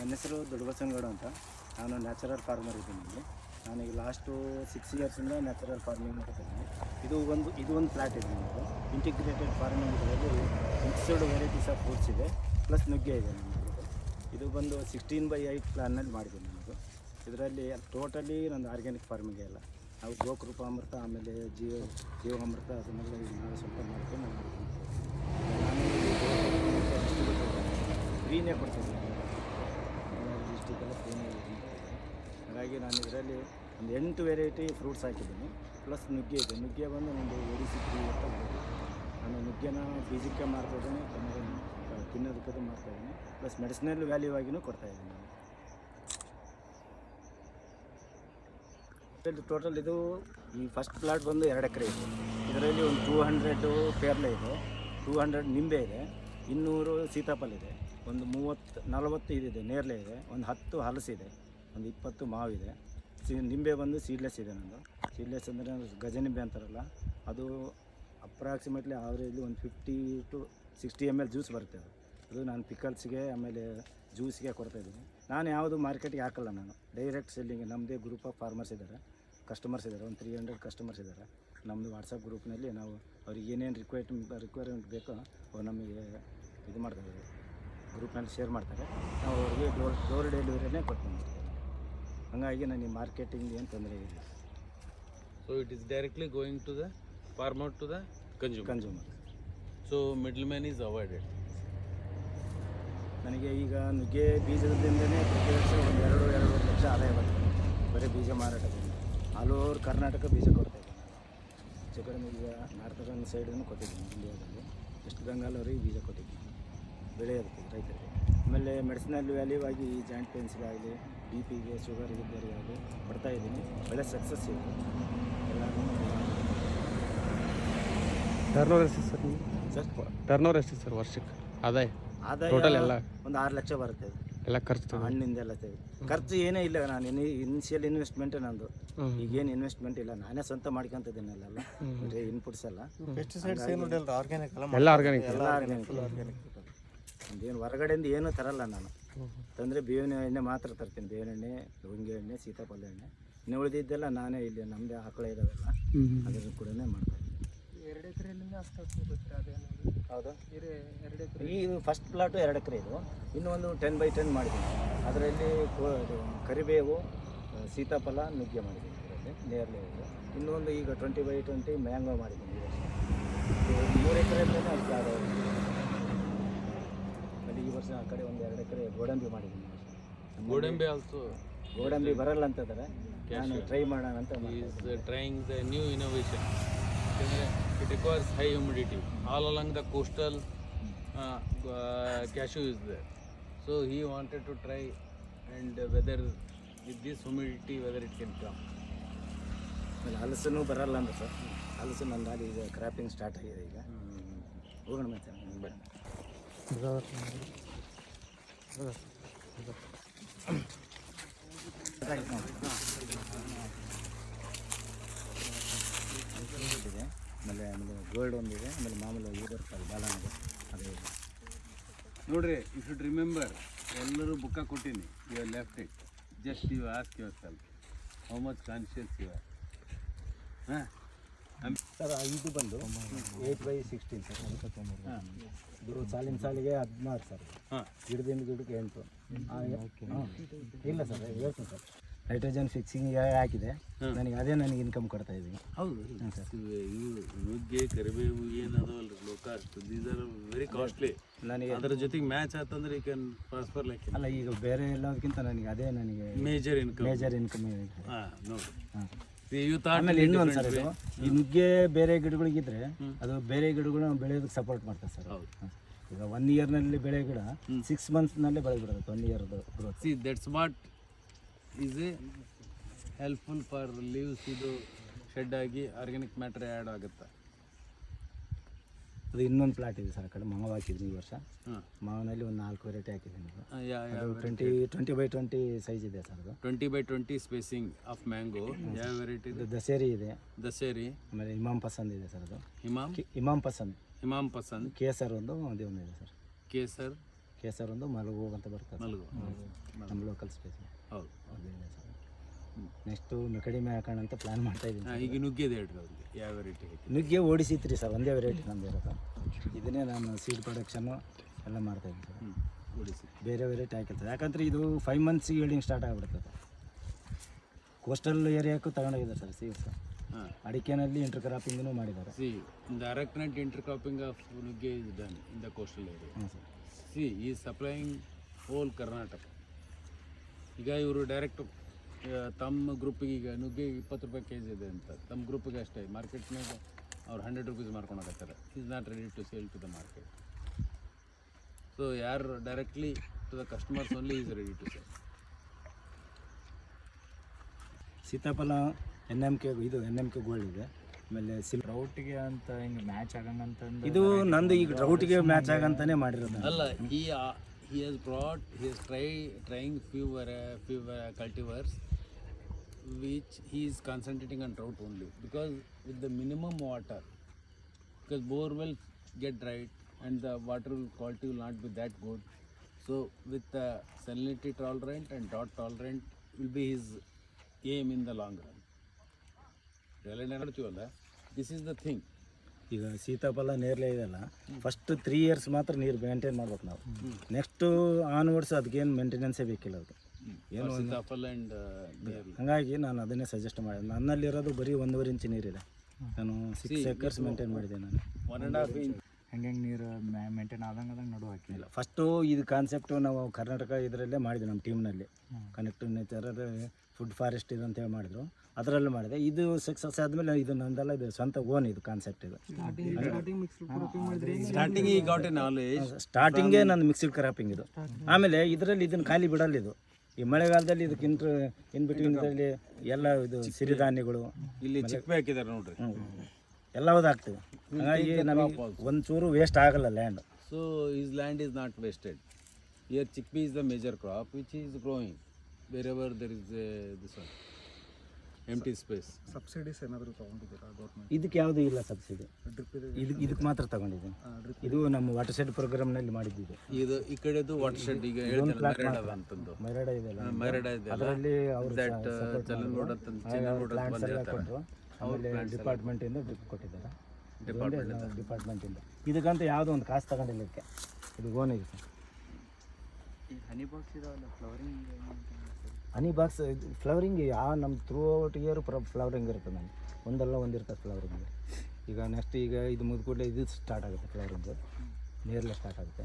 ನನ್ನ ಹೆಸರು ದೊಡ್ಡಬಸನಗೌಡ ಅಂತ. ನಾನು ನ್ಯಾಚುರಲ್ ಫಾರ್ಮರ್ ಇದ್ದೀನಿ ಇಲ್ಲಿ. ನಾನೀಗ ಲಾಸ್ಟು ಸಿಕ್ಸ್ ಇಯರ್ಸಿಂದ ನ್ಯಾಚುರಲ್ ಫಾರ್ಮಿಂಗ್ ಮಾಡ್ತಿದ್ದೀನಿ ಇದು ಒಂದು ಇದು ಒಂದು ಪ್ಲಾಟ್ ಇದೆ ನಮ್ಮದು ಇಂಟಿಗ್ರೇಟೆಡ್ ಫಾರ್ಮಿಂಗ್ ಇದರಲ್ಲಿ ಮಿಕ್ಸ್ಡ್ ವೆರೈಟೀಸ್ ಆಫ್ ಫ್ರೂಟ್ಸ್ ಇದೆ. ಪ್ಲಸ್ ನುಗ್ಗೆ ಇದೆ ನಮ್ಮದು ಇದು ಬಂದು ಸಿಕ್ಸ್ಟೀನ್ ಬೈ ಏಯ್ಟ್ ಪ್ಲಾನಲ್ಲಿ ಮಾಡಿದ್ದೀನಿ ನಮ್ಮದು ಇದರಲ್ಲಿ ಟೋಟಲಿ ನಂದು ಆರ್ಗ್ಯಾನಿಕ್ ಫಾರ್ಮಿಂಗೇ ಇಲ್ಲ ನಾವು ಗೋಕೃಪಾಮೃತ, ಆಮೇಲೆ ಜೀವ ಅಮೃತ ಅದನ್ನೆಲ್ಲ ನಾವು ಸ್ವಲ್ಪ ಮಾಡ್ಕೊಂಡು ಫ್ರೀನೇ ಕೊಡ್ತೀನಿ ಡಿಸ್ಟಿಕೆಲ್ಲ ಫ್ರೀನೇ ಹಾಗಾಗಿ ನಾನು ಇದರಲ್ಲಿ ಒಂದು ಎಂಟು ವೆರೈಟಿ ಫ್ರೂಟ್ಸ್ ಹಾಕಿದ್ದೀನಿ. ಪ್ಲಸ್ ನುಗ್ಗೆ ಇದೆ. ನುಗ್ಗೆ ಬಂದು ಒಂದು ಒಡಿಸಿ ಸಿಕ್ಕಿ ಅಂತ. ನಾನು ನುಗ್ಗೆನ ಬೀಜಕ್ಕೆ ಮಾರ್ತಾಯಿದ್ದೀನಿ ಆಮೇಲೆ ತಿನ್ನೋದಕ್ಕದು ಮಾಡ್ತಾಯಿದ್ದೀನಿ ಪ್ಲಸ್ ಮೆಡಿಸಿನಲ್ ವ್ಯಾಲ್ಯೂ ಆಗಿನೂ ಕೊಡ್ತಾಯಿದ್ದೀನಿ ನಾನು. ಟೋಟಲ್ ಇದು ಈ ಫಸ್ಟ್ ಪ್ಲಾಟ್ ಬಂದು ಎರಡು ಎಕರೆ ಇದೆ. ಇದರಲ್ಲಿ ಒಂದು ಟೂ ಹಂಡ್ರೆಡು ಪೇರ್ಲೆ ಇದೆ. ಟೂ ಹಂಡ್ರೆಡ್ ನಿಂಬೆ ಇದೆ. ಇನ್ನೂರು ಸೀತಾಫಲ ಇದೆ. ಒಂದು ಮೂವತ್ತು ನಲವತ್ತು ಇದಿದೆ, ನೇರಳೆ ಇದೆ. ಒಂದು ಹತ್ತು ಹಲಸಿದೆ. ಒಂದು ಇಪ್ಪತ್ತು ಮಾವಿದೆ. ಸಿ, ನಿಂಬೆ ಬಂದು ಸೀಡ್ಲೆಸ್ ಇದೆ ನಂದು. ಸೀಡ್ಲೆಸ್ ಅಂದರೆ ಗಜನಿಂಬೆ ಅಂತಾರಲ್ಲ, ಅದು ಅಪ್ರಾಕ್ಸಿಮೇಟ್ಲಿ ಆವ್ರೇಜ್ಲಿ ಒಂದು fifty to sixty M L juice ಬರುತ್ತೆ ಅದು. ಅದು ನಾನು ಪಿಕಲ್ಸ್ಗೆ ಆಮೇಲೆ ಜ್ಯೂಸ್ಗೆ ಕೊಡ್ತಾಯಿದ್ದೀನಿ ನಾನು ಯಾವುದು ಮಾರ್ಕೆಟ್ಗೆ ಹಾಕಲ್ಲ ನಾನು. ಡೈರೆಕ್ಟ್ ಸೆಲ್ಲಿಂಗ್ ನಮ್ಮದೇ ಗ್ರೂಪ್ ಆಫ್ ಫಾರ್ಮರ್ಸ್ ಇದ್ದಾರೆ. ಕಸ್ಟಮರ್ಸ್ ಇದ್ದಾರೆ. ಒಂದು ತ್ರೀ ಹಂಡ್ರೆಡ್ ಕಸ್ಟಮರ್ಸ್ ಇದ್ದಾರೆ. ನಮ್ಮದು ವಾಟ್ಸಪ್ ಗ್ರೂಪ್ನಲ್ಲಿ ನಾವು ಅವ್ರಿಗೆ ಏನೇನು ರಿಕ್ವೈರ್ಟ್ ರಿಕ್ವೈರ್ಮೆಂಟ್ ಬೇಕೋ ಅವ್ರು ನಮಗೆ ಇದು ಮಾಡ್ತಾರೆ. ಗ್ರೂಪ್ನಲ್ಲಿ ಶೇರ್ ಮಾಡ್ತಾರೆ. ನಾವು ಅವ್ರಿಗೆ ಡೋರ್ ಡೋರ್ ಡೆಲಿವರಿನೇ ಕೊಡ್ತೀನಿ ಹಾಗಾಗಿ ನನಗೆ ಮಾರ್ಕೆಟಿಂಗ್ ಏನು ತೊಂದರೆ ಇಲ್ಲ. So it is directly going to the farmer to the consumer consumer so middleman is avoided ನನಗೆ ಈಗ ನುಗ್ಗೆ ಬೀಜದಿಂದನೇ ಪ್ರತಿ ವರ್ಷ ಒಂದು ಎರಡು ಎರಡೂವರೆ ಲಕ್ಷ ಆದಾಯ ಬರ್ತದೆ. ಬರೀ ಬೀಜ ಮಾರಾಟದಿಂದ. ಆಲ್ ಓವರ್ ಕರ್ನಾಟಕ ಬೀಜ ಕೊಡ್ತಾ ಇದ್ದೀನಿ. ನಾನು ಹೆಚ್ಚು ಕಡಿಮೆ ಈಗ ನಾರ್ತನ್ ಸೈಡನ್ನು ಕೊಟ್ಟಿದ್ದೀನಿ ಇಂಡಿಯಾದಲ್ಲಿ ವೆಸ್ಟ್ ಬೆಂಗಾಲವರಿಗೆ ಬೀಜ ಕೊಟ್ಟಿದ್ದೀನಿ ಬೆಳೆಯೋದಕ್ಕೆ ರೈತರಿಗೆ. ಆಮೇಲೆ ಮೆಡಿಸಿನಲ್ ವ್ಯಾಲ್ಯೂ ಆಗಿ ಜಾಯಿಂಟ್ ಪೇನ್ಸ್ಗಾಗಲಿ ಬಿ ಪಿಗೆ ಶುಗರ್ ಕೊಡ್ತಾ ಇದ್ದೀನಿ. ಒಳ್ಳೆ ಸಕ್ಸಸ್ ಇದೆ. ಎಲ್ಲರೂ ಟರ್ನ್ ಓವರ್ ಎಷ್ಟು ಸರ್ ಸರ್ ಟರ್ನ್ ಓವರ್ ಎಷ್ಟು ಸರ್ ವರ್ಷಕ್ಕೆ? ಆದಾಯ? ಆದಾಯ ಟೋಟಲ್ ಎಲ್ಲ? ಒಂದು ಆರು ಲಕ್ಷ ಬರುತ್ತೆ. ಅದು. ಎಲ್ಲ ಖರ್ಚು ಹಣ್ಣಿಂದ ಎಲ್ಲ ತೆಗೆದು. ಖರ್ಚು ಏನೇ ಇಲ್ಲ ನಾನು ಇನಿಷಿಯಲ್ ಇನ್ವೆಸ್ಟ್ಮೆಂಟ್ ನಂದು. ಈಗೇನು ಇನ್ವೆಸ್ಟ್ಮೆಂಟ್ ಇಲ್ಲ. ನಾನೇ ಸ್ವಂತ ಮಾಡ್ಕೊಂತಿದ್ದೀನಿ ಅಲ್ಲ ಬರೀ ಇನ್ಪುಟ್ಸ್ ಎಲ್ಲ. ಪೆಸ್ಟಿಸೈಡ್ಸ್ ಏನು ಆರ್ಗ್ಯಾನಿಕ್ ಅಲ್ಲ ಎಲ್ಲ ಆರ್ಗಾನಿಕ್ ಎಲ್ಲ ಆರ್ಗ್ಯಾನಿಕ್ ಏನು ಹೊರಗಡೆಯಿಂದ ಏನೂ ತರಲ್ಲ ನಾನು. ತಂದರೆ ಬೇವಿನ ಎಣ್ಣೆ ಮಾತ್ರ ತರ್ತೀನಿ. ಬೇವಿನ ಎಣ್ಣೆ ಹೊಂಗೆ ಎಣ್ಣೆ ಸೀತಾಫಲ ಎಣ್ಣೆ. ಇನ್ನು ಉಳಿದಿದ್ದೆಲ್ಲ ನಾನೇ ಇಲ್ಲಿ ನಮ್ಮದೇ ಆಕಳ ಇದಾವೆಲ್ಲ. ಅದನ್ನು ಕೂಡ ಮಾಡ್ತಾ ಹೌದಾ? ಎರಡು ಎಕರೆ. ಈ ಫಸ್ಟ್ ಪ್ಲಾಟು ಎರಡು ಎಕರೆ ಇದು. ಇನ್ನೂ ಒಂದು ಟೆನ್ ಬೈ ಟೆನ್ ಮಾಡಿದ್ದೀನಿ. ಅದರಲ್ಲಿ ಕೋ- ಇದು ಕರಿಬೇವು ಸೀತಾಫಲ ನುಗ್ಗೆ ಮಾಡಿದ್ದೀನಿ ಇದರಲ್ಲಿ ನೇರಳೆ ಇನ್ನೊಂದು ಈಗ ಟ್ವೆಂಟಿ ಬೈ ಟ್ವೆಂಟಿ ಮ್ಯಾಂಗೋ ಮಾಡಿದ್ದೀನಿ ಇದು ಮೂರು ಎಕರೆ ಅದಕ್ಕೆ ಆದಾಯ ಇದೆ. ಅಲ್ಲಿ ಈ ವರ್ಷ ಆ ಕಡೆ ಒಂದು ಎರಡು ಎಕರೆ ಗೋಡಂಬಿ ಮಾಡಿದ್ದೀನಿ ಗೋಡಂಬಿ ಅಲ್ಸು ಗೋಡಂಬಿ ಬರಲ್ಲ ಅಂತ ಅದರ ನಾನು ಟ್ರೈ ಮಾಡೋಣ ಅಂತ is trying the new innovation it requires high humidity all along the coastal cashew is there so he wanted to try and weather with this humidity weather it can come ಆಮೇಲೆ ಹಲಸನ್ನು ಬರಲ್ಲ ಅಂತ sir. ಹಲಸು ನನ್ನ ಈಗ cropping start ಆಗಿದೆ ಈಗ. ಹೋಗೋಣ ಮತ್ತೆ. ಬೇಡ ಆಮೇಲೆ ಆಮೇಲೆ ಗೋಲ್ಡ್ ಒಂದಿದೆ ಆಮೇಲೆ ಮಾಮೂಲಿ ಇದು ಬರ್ತಲ್ಲ ಬಾಲನಿದೆ ಅದೇ. ನೋಡ್ರಿ ಯು ಶುಡ್ ರಿಮೆಂಬರ್ ಎಲ್ಲರೂ ಬುಕ್ಕ ಕೊಟ್ಟೀನಿ. You are left it just you ask yourself how much conscious you are ಹಾಂ? ಸರ್ ಇದು ಬಂದು ಏಯ್ಟ್ ಬೈ ಸಿಕ್ಸ್ಟೀನ್ ಸರ್. ಇದು ಸಾಲಿನ ಸಾಲಿಗೆ ಹದಿನಾರು ಸರ್. ಗಿಡದಿಂದ ಗಿಡಕ್ಕೆ ಎಂಟು. ಇಲ್ಲ ಸರ್ ಹೇಳ್ತೀನಿ ಸರ್. ನೈಟ್ರೋಜನ್ ಫಿಕ್ಸಿಂಗ್ ಹಾಕಿದೆ. ನನಗೆ ಅದೇ ನನಗೆ ಇನ್ಕಮ್ ಕೊಡ್ತಾ ಇದ್ದೀನಿ. ಹೌದು. ನುಗ್ಗೆ ಕರಿಬೇವು ಏನದು ಅಲ್ರಿ low cost these are very costly ನನಗೆ ಅದರ ಜೊತೆಗೆ ಮ್ಯಾಚ್ ಆತಂದ್ರೆ ಈ ಕ್ಯಾನ್ ಟ್ರಾನ್ಸ್ಫರ್ ಲೈಕ್ ಅಲ್ಲ ಈಗ ಬೇರೆ ಎಲ್ಲದಕ್ಕಿಂತ ನನಗೆ ಅದೇ ನನಗೆ ಮೇಜರ್ ಇನ್ಕಮ್ ಮೇಜರ್ ಇನ್ಕಮ್ ಹಾಂ ನೋಡಿ. ಹಾಂ ಆಮೇಲೆ ಇನ್ನೊಂದು ಸರ್ ಇದು. ಈ ನುಗ್ಗೆ ಬೇರೆ ಗಿಡಗಳಿಗಿದ್ರೆ ಅದು ಬೇರೆ ಗಿಡಗಳು ಬೆಳೆಯೋದಕ್ಕೆ ಸಪೋರ್ಟ್ ಮಾಡ್ತಾರೆ ಸರ್. ಈಗ ಒನ್ ಇಯರ್ನಲ್ಲಿ ಬೆಳೆ ಗಿಡ ಸಿಕ್ಸ್ ಮಂತ್ಸ್ನಲ್ಲೇ ಬೆಳೆ ಬಿಡುತ್ತೆ one ಇಯರ್ದು see that's what is a helpful for leaves ಇದು ಶೆಡ್ ಆಗಿ ಆರ್ಗ್ಯಾನಿಕ್ ಮ್ಯಾಟ್ರ್ ಆ್ಯಡ್ ಆಗುತ್ತೆ. ಅದು ಇನ್ನೊಂದು ಪ್ಲಾಟ್ ಇದೆ ಸರ್ ಆ ಕಡೆ. ಮಾವು ಹಾಕಿದ್ವಿ ಈ ವರ್ಷ. ಮಾವಿನಲ್ಲಿ ಒಂದು ನಾಲ್ಕು ವೆರೈಟಿ ಹಾಕಿದ್ದೀನಿ ಅದು. ಅದು twenty twenty by twenty size ಇದೆ ಸರ್ ಅದು. Twenty by twenty spacing of mango ಯಾವ ವೆರೈಟಿ ಇದೆ? ದಸೇರಿ ಇದೆ. ದಸೇರಿ. ಆಮೇಲೆ ಇಮಾಮ್ ಪಸಂದ್ ಇದೆ ಸರ್ ಅದು. ಇಮಾಮ್? ಇಮಾಮ್ ಪಸಂದ್. ಇಮಾಮ್ ಪಸಂದ್. ಕೇಸರ್ ಒಂದು ಅದೇ ಒಂದು ಇದೆ ಸರ್. ಕೇಸರ್? ಕೇಸರ್ ಒಂದು ಮಲಗು ಅಂತ ಬರ್ತದೆ ಮಲಗು. ನಮ್ಮ ಲೋಕಲ್ ಸ್ಪೇಸ್ ಹೌದು. ಅದಿದೆ ಸರ್. ನೆಕ್ಸ್ಟು ಕಡಿಮೆ ಹಾಕೋಣ ಅಂತ ಪ್ಲ್ಯಾನ್ ಮಾಡ್ತಾ ಇದ್ದೀನಿ. ಈಗ ನುಗ್ಗೆದು ಹೇಳ್ರಿ ಅವ್ರಿಗೆ ಯಾವ ವೆರೈಟಿ ನುಗ್ಗೆ ಓಡಿಸಿತ್ರಿ ಸರ್ ಒಂದೇ ವೆರೈಟಿ ನಮ್ದು ಇರೋದು. ಇದನ್ನೇ ನಾನು ಸೀಡ್ ಪ್ರೊಡಕ್ಷನ್ನು ಎಲ್ಲ ಮಾಡ್ತಾಯಿದ್ದೀನಿ ಸರ್. ಹ್ಞೂ ಓಡಿಸಿ ಬೇರೆ ವೆರೈಟಿ ಹಾಕಿರ್ತದೆ ಯಾಕಂದರೆ ಇದು ಫೈವ್ ಮಂತ್ಸಿಗೆ ಈಲ್ಡಿಂಗ್ ಸ್ಟಾರ್ಟ್ ಆಗಿಬಿಡ್ತದೆ ಕೋಸ್ಟಲ್ ಏರಿಯಾಕ್ಕೂ ತಗೊಂಡೋಗಿದೆ ಸರ್ ಸೀಡ್ ಸರ್ ಅಡಿಕೆನಲ್ಲಿ ಇಂಟರ್ ಕ್ರಾಪಿಂಗ್ನೂ ಮಾಡಿದ್ದಾರೆ. ಸಿ ಒಂದು ಅರೆಕ್ನೆಂಟ್ ಇಂಟರ್ ಕ್ರಾಪಿಂಗ್ ಆಫ್ ನುಗ್ಗೆ is done in coastal coastal ಹ್ಞೂ ಸರ್. ಸಿ ಈ ಸಪ್ಲೈಯಿಂಗ್ supplying ಕರ್ನಾಟಕ ಈಗ ಇವರು ಡೈರೆಕ್ಟ್ ತಮ್ಮ ಗ್ರೂಪಿಗೆ ಈಗ ನುಗ್ಗೆ ಇಪ್ಪತ್ತು ರೂಪಾಯಿ ಕೆ ಜಿ ಇದೆ ಅಂತ. ತಮ್ಮ ಗ್ರೂಪಿಗೆ ಅಷ್ಟೇ. ಮಾರ್ಕೆಟ್ನಾಗ ಅವ್ರು hundred rupees ಮಾರ್ಕೊಳಕತ್ತಾರೆ is not ready to sale to the market so ಯಾರು directly to the customers only is ready to sale ಸೀತಾಫಲ ಎನ್ ಎಂ ಕೆ ಇದು ಎನ್ ಎಂ ಕೆ ಗೋಲ್ಡ್ ಇದೆ. ಆಮೇಲೆ ಸಿಲ್ ರೌಟಿಗೆ ಅಂತ ಹಿಂಗೆ ಮ್ಯಾಚ್ ಆಗಂಗಂತ ಇದು ನಂದು ಈಗ ಡ್ರೌಟ್ಗೆ ಮ್ಯಾಚ್ ಆಗಂತಾನೆ ಮಾಡಿರೋದು. ಅಲ್ಲ ಈ he he has brought he is try trying few cultivars few uh, cultivars. Which he is concentrating on drought only because with the minimum water because bore will get dried and the water quality will not be that good so with the salinity tolerant and drought tolerant will be his aim in the long run ನೋಡ್ತೀವಲ್ಲ this the the thing ಈಗ ಸೀತಾಫಲ ನೇರಳೆ ಇದೆಲ್ಲ first three years ಮಾತ್ರ ನೀರು maintain ಮಾಡ್ಬೇಕು ನಾವು next onwards ಅದಕ್ಕೇನು ಮೇಂಟೆನೆನ್ಸೇ ಬೇಕಿಲ್ಲ ಅದು ಏನು ಹಂಗಾಗಿ ಆ್ಯಂಡ್ ಹಾಗಾಗಿ ನಾನು ಅದನ್ನೇ ಸಜೆಸ್ಟ್ ಮಾಡಿದೆ ನನ್ನಲ್ಲಿರೋದು ಬರೀ ಒಂದೂವರೆ ಇಂಚ್ ನೀರಿದೆ ನಾನು ಸಿಕ್ಸ್ ಏಕರ್ಸ್ ಮೇಂಟೈನ್ ಮಾಡಿದೆ ನಾನು. ಒನ್ ಆ್ಯಂಡ್ ಹಾಫ್ ಇಂಚ್ ಹೆಂಗೆ ನೀರು ಮೇಂಟೈನ್ ಆದಂಗೆ ಅದಂಗೆ ನಡು ಹಾಕಿಲ್ಲ ಫಸ್ಟು ಇದು ಕಾನ್ಸೆಪ್ಟು ನಾವು ಕರ್ನಾಟಕ ಇದರಲ್ಲೇ ಮಾಡಿದೆ ನಮ್ಮ ಟೀಮ್ನಲ್ಲಿ ಕನೆಕ್ಟ್ ನೇಚರ್ ಫುಡ್ ಫಾರೆಸ್ಟ್ ಇದು ಅಂತೇಳಿ ಮಾಡಿದ್ರು. ಅದರಲ್ಲೂ ಮಾಡಿದೆ. ಇದು ಸಕ್ಸಸ್ ಆದಮೇಲೆ ಇದು ನಂದಲ್ಲ ಇದು ಸ್ವಂತ ಓನ್ ಇದು ಕಾನ್ಸೆಪ್ಟ್ ಇದು. ಸ್ಟಾರ್ಟಿಂಗ್ ಸ್ಟಾರ್ಟಿಂಗೇ ನಂದು ಮಿಕ್ಸಿಡ್ ಕ್ರಾಪಿಂಗ್ ಇದು. ಆಮೇಲೆ ಇದರಲ್ಲಿ ಇದನ್ನು ಖಾಲಿ ಬಿಡಲ್ಲ ಇದು. ಈ ಮಳೆಗಾಲದಲ್ಲಿ ಇದಕ್ಕೆ ಇಂಟ್ರ ಇನ್ ಬಿಟ್ವೀನ್ ಇದರಲ್ಲಿ ಎಲ್ಲ ಇದು ಸಿರಿಧಾನ್ಯಗಳು ಇಲ್ಲಿ ಚಿಕ್ಪಿ ಹಾಕಿದ್ದಾರೆ ನೋಡ್ರಿ. ಎಲ್ಲವೂ ಆಗ್ತದೆ. ಹಾಗಾಗಿ ನಮಗೆ ಒಂಚೂರು ವೇಸ್ಟ್ ಆಗಲ್ಲ land so is land is not wasted year chickpea is the major crop which is growing wherever there is this one empty space subsidies ಏನಾದರೂ ತೊಗೊಂಡಿದ್ದೀರಾ ಗೌರ್ಮೆಂಟ್ ಇದಕ್ಕೆ ಯಾವುದೂ ಇಲ್ಲ ಸಬ್ಸಿಡಿ ಡ್ರಿಪ್ ಇದೆ. ಇದು ಇದಕ್ಕೆ ಮಾತ್ರ ತಗೊಂಡಿದ್ದೀನಿ ಇದು. ನಮ್ಮ ವಾಟರ್ ಶೆಡ್ ಪ್ರೋಗ್ರಾಮ್ನಲ್ಲಿ ಮಾಡಿದ್ದಿದೆ ಇದು ಈ ಕಡೆದು ವಾಟರ್ ಶೆಡ್ ಈಗ ಹೇಳ್ತಾರೆ ಅಂತಂದು ಮೈರಾಡ ಮೆರಡ್ ಇದೆ ಅದರಲ್ಲಿ ಅವರು ದಟ್ ಚಲನಗೌಡ ಅಂತ ಅಂತ ಆಮೇಲೆ ಡಿಪಾರ್ಟ್ಮೆಂಟಿಂದ ಡ್ರಿಪ್ ಕೊಟ್ಟಿದ್ದಾರೆ. ಡಿಪಾರ್ಟ್ಮೆಂಟಿಂದ ಇದಕ್ಕಂತ ಯಾವುದೋ ಒಂದು ಕಾಸು ತಗೊಂಡಿಲ್ಲ ಇದಕ್ಕೆ. ಇದು ಓನ್ ಇದೆ ಸರ್ ಹನಿ ಬಾಕ್ಸ್ ಇದಾವಲ್ಲ ಫ್ಲವರಿಂಗ್ ಹನಿ ಬಾಕ್ಸ್ ಫ್ಲವರಿಂಗ್ ಯಾವ ನಮ್ಮ ಥ್ರೂ ಔಟ್ ಇಯರ್ ಫ್ಲವರಿಂಗ್ ಇರುತ್ತೆ ನಾನು ಒಂದಲ್ಲ ಒಂದಿರ್ತದೆ ಫ್ಲವರಿಂಗ್ ಈಗ ನೆಕ್ಸ್ಟ್ ಈಗ ಇದು ಮುಗಿದ ಕೂಡಲೇ ಇದು ಸ್ಟಾರ್ಟ್ ಆಗುತ್ತೆ ಫ್ಲವರಿಂಗು ನೇರಳೆ ಸ್ಟಾರ್ಟ್ ಆಗುತ್ತೆ.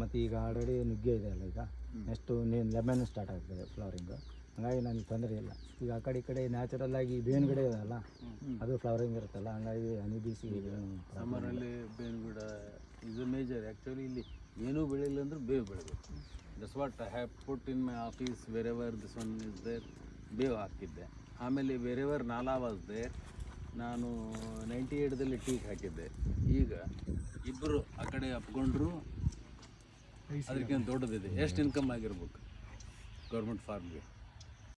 ಮತ್ತು ಈಗ ಆಲ್ರೆಡಿ ನುಗ್ಗೆ ಇದೆ ಅಲ್ಲ ಈಗ. ನೆಕ್ಸ್ಟು ನೀನು ಲೆಮನ್ ಸ್ಟಾರ್ಟ್ ಆಗ್ತದೆ ಫ್ಲವರಿಂಗು ಹಂಗಾಗಿ ನನಗೆ ತೊಂದರೆ ಇಲ್ಲ. ಈಗ ಆ ಕಡೆ ಈ ಕಡೆ ನ್ಯಾಚುರಲ್ ಆಗಿ ಬೇವಿನ ಗಿಡ ಇದೆ ಅಲ್ಲ ಅದು ಫ್ಲವರಿಂಗ್ ಇರುತ್ತಲ್ಲ ಹಂಗಾಗಿ ಹನಿ ಬೀಸಿ ಸಮ್ಮರಲ್ಲಿ ಬೇವಿನ ಇದು ಮೇಜರ್ ಆ್ಯಕ್ಚುಲಿ ಇಲ್ಲಿ ಏನೂ ಬೆಳೆಯಿಲ್ಲ ಅಂದ್ರೆ ಬೇವು ಬೆಳಿಬೇಕು. Thus what I have put in my office wherever this one is there ಬೇವ್ ಹಾಕಿದ್ದೆ. ಆಮೇಲೆ ವೆರ್ ಎವರ್ ನಾಲಾ ವಾಸ್ ದೇರ್ ನಾನು ನೈಂಟಿ ಏಯ್ಟ್ದಲ್ಲಿ ಟೀಕ್ ಹಾಕಿದ್ದೆ. ಈಗ ಇಬ್ಬರು ಆ ಕಡೆ ಅಪ್ಕೊಂಡ್ರು ಅದಕ್ಕೇನು ದೊಡ್ಡದಿದೆ. ಎಷ್ಟು ಇನ್ಕಮ್ ಆಗಿರ್ಬೇಕು. ಗೌರ್ಮೆಂಟ್ ಫಾರ್ಮ್ಗೆ